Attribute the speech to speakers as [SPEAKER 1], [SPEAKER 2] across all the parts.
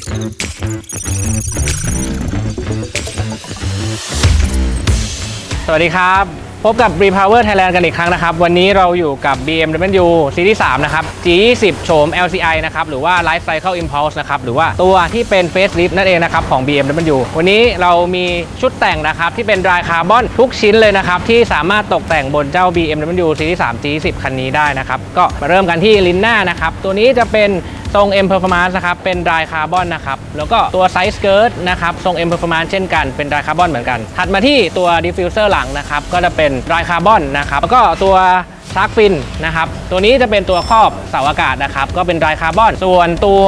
[SPEAKER 1] สวัสดีครับ พบกับ Repower Thailand กันอีกครั้งนะครับ วันนี้เราอยู่กับ BMW Series 3นะครับ G20 โฉม LCI นะครับ หรือว่า Life Cycle Impulse นะครับ หรือว่าตัวที่เป็น Facelift นั่นเองนะครับ ของ BMW วันนี้เรามีชุดแต่งนะครับ ที่เป็น Dry Carbon ทุกชิ้นเลยนะครับ ที่สามารถตกแต่งบนเจ้า BMW Series 3 G20 คันนี้ได้นะครับ ก็มาเริ่มกันที่ลิ้นหน้านะครับ ตัวนี้จะเป็น ทรง M Performance นะครับเป็นลายคาร์บอนนะครับแล้วก็ตัวไซส์เกิร์ตนะครับทรง M Performance เช่นกันเป็นลายคาร์บอนเหมือนกัน ถัดมาที่ตัวดิฟฟิวเซอร์หลังนะครับก็จะเป็นลายคาร์บอนนะครับแล้วก็ตัว ชาร์กฟินนะครับตัวนี้จะเป็นตัวครอบเสาอากาศนะครับก็เป็น Dry Carbon ส่วนตัว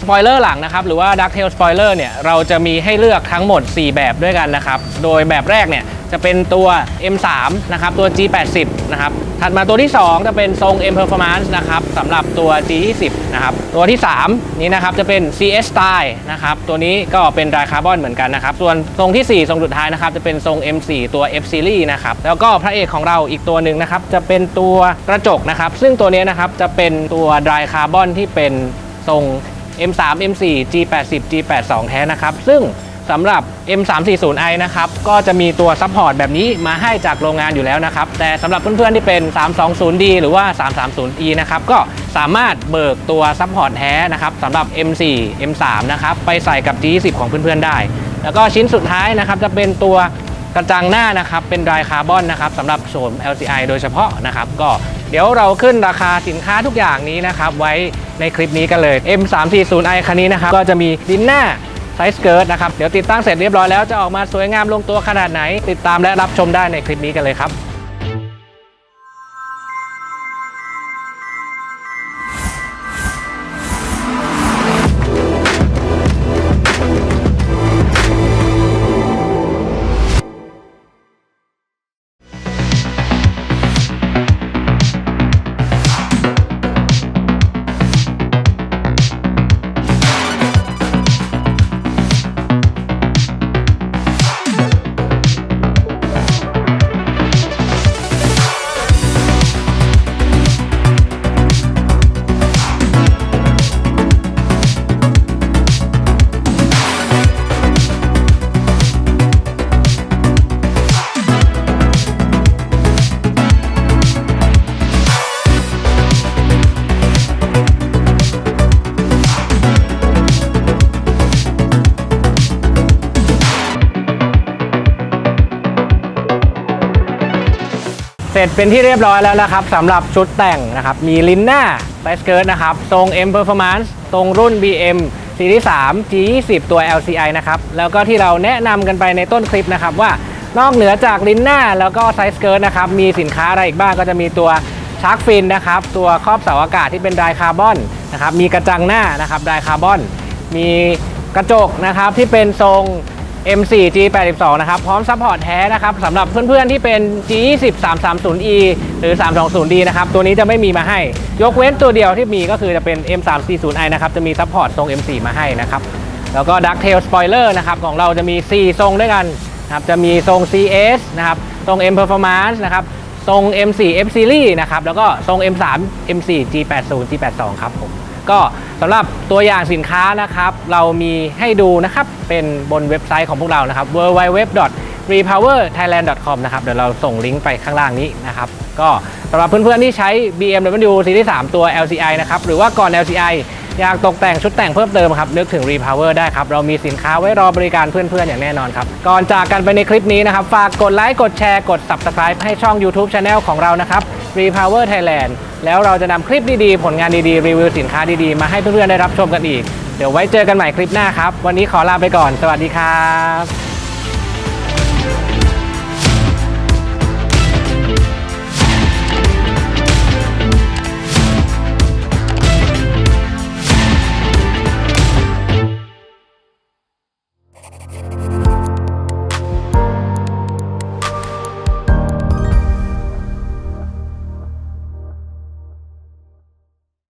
[SPEAKER 1] สปอยเลอร์หลังนะครับหรือว่า Ducktail Spoiler เนี่ยเราจะมีให้เลือกทั้งหมด 4 แบบด้วยกันนะครับโดยแบบแรกเนี่ยจะเป็นตัว M3 นะครับตัว G80 นะครับถัดมาตัวที่ 2 จะเป็นทรง M Performance นะครับสำหรับตัว G20 นะครับตัวที่ 3 นี้นะครับจะเป็น CS Style นะครับตัวนี้ก็เป็น Dry Carbon เหมือนกันนะครับส่วนทรงที่ 4 ทรงสุดท้ายนะครับจะเป็นทรง M4 ตัว F Series นะครับแล้วก็พระเอกของเราอีกตัวหนึ่งนะครับจะเป็นตัวัวกระจกนะครับ ซึ่งตัวนี้นะครับจะเป็นตัว Dry Carbon ที่เป็นทรง M3 M4 G80 G82 แท้นะครับ ซึ่งสำหรับ M340i นะครับ ก็จะมีตัวซัพพอร์ตแบบนี้มาให้จากโรงงานอยู่แล้วนะครับ แต่สำหรับเพื่อนๆที่เป็น 320D หรือว่า 330e นะครับ ก็สามารถเบิกตัวซัพพอร์ตแท้นะครับสำหรับ M4 M3 นะครับ ไปใส่กับ G20 ของเพื่อนๆได้ แล้วก็ชิ้นสุดท้ายนะครับ จะเป็นตัว กระจังหน้านะครับเป็นดรายคาร์บอนนะครับสำหรับโฉม LCI โดยเฉพาะนะครับก็เดี๋ยวเราขึ้นราคาสินค้าทุกอย่างนี้นะครับไว้ในคลิปนี้กันเลย M340i คันนี้นะครับก็จะมีลิ้นหน้าไซส์เกิร์ตนะครับเดี๋ยวติดตั้งเสร็จเรียบร้อยแล้วจะออกมาสวยงามลงตัวขนาดไหน ติดตามและรับชมได้ในคลิปนี้กันเลยครับ เสร็จเป็นที่เรียบร้อยแล้วนะครับสำหรับชุดแต่งนะครับ มีลิ้นหน้าไบสเกิร์ตนะครับ ทรง M Performance ตรงรุ่น BM Series 3 G20 ตัว LCI นะครับ แล้วก็ที่เราแนะนำกันไปในต้นคลิปนะครับว่านอกเหนือจากลิ้นหน้าแล้วก็ไซส์เกิร์ตนะครับ มีสินค้าอะไรอีกบ้างก็จะมีตัวชาร์กฟินนะครับ ตัวครอบเสาอากาศที่เป็นไดคาร์บอนนะครับ มีกระจังหน้านะครับไดคาร์บอน มีกระจกนะครับที่เป็นทรง M4 G82 นะครับ พร้อมซัพพอร์ตแท้นะครับสำหรับเพื่อนๆที่เป็น G20 330e หรือ 320d นะครับ ตัวนี้จะไม่มีมาให้ ยกเว้นตัวเดียวที่มีก็คือจะเป็น M340i นะครับ จะมีซัพพอร์ตทรง M4 มาให้นะครับ แล้วก็ Ducktail Spoiler นะครับ ของเราจะมี 4 ทรงด้วยกันนะครับ จะมีทรง CS นะครับ ทรง M Performance นะครับ ทรง M4 F Series นะครับ แล้วก็ทรง M3 M4 G80 G82 ครับผม ก็สำหรับตัวอย่างสินค้านะครับ เรามีให้ดูนะครับเป็นบนเว็บไซต์ของพวกเรานะครับ www.repowerthailand.com นะครับ เดี๋ยวเราส่งลิงก์ไปข้างล่างนี้นะครับ ก็สำหรับเพื่อนๆที่ใช้ BMW Series 3 ตัว LCI นะครับ หรือว่าก่อน LCI อยากตกแต่งชุดแต่งเพิ่มเติมครับ นึกถึง Repower ได้ครับ เรามีสินค้าไว้รอบริการเพื่อนๆ อย่างแน่นอนครับ ก่อนจากกันไปในคลิปนี้นะครับ ฝากกดไลค์ กดแชร์ กด Subscribe ให้ช่อง YouTube Channel ของเรานะครับ Repower Thailand แล้วเราจะนำคลิปดีๆ ผลงานดีๆ รีวิวสินค้าดีๆ มาให้เพื่อนๆได้รับชมกันอีก เดี๋ยวไว้เจอกันใหม่คลิปหน้าครับ วันนี้ขอลาไปก่อน สวัสดีครับ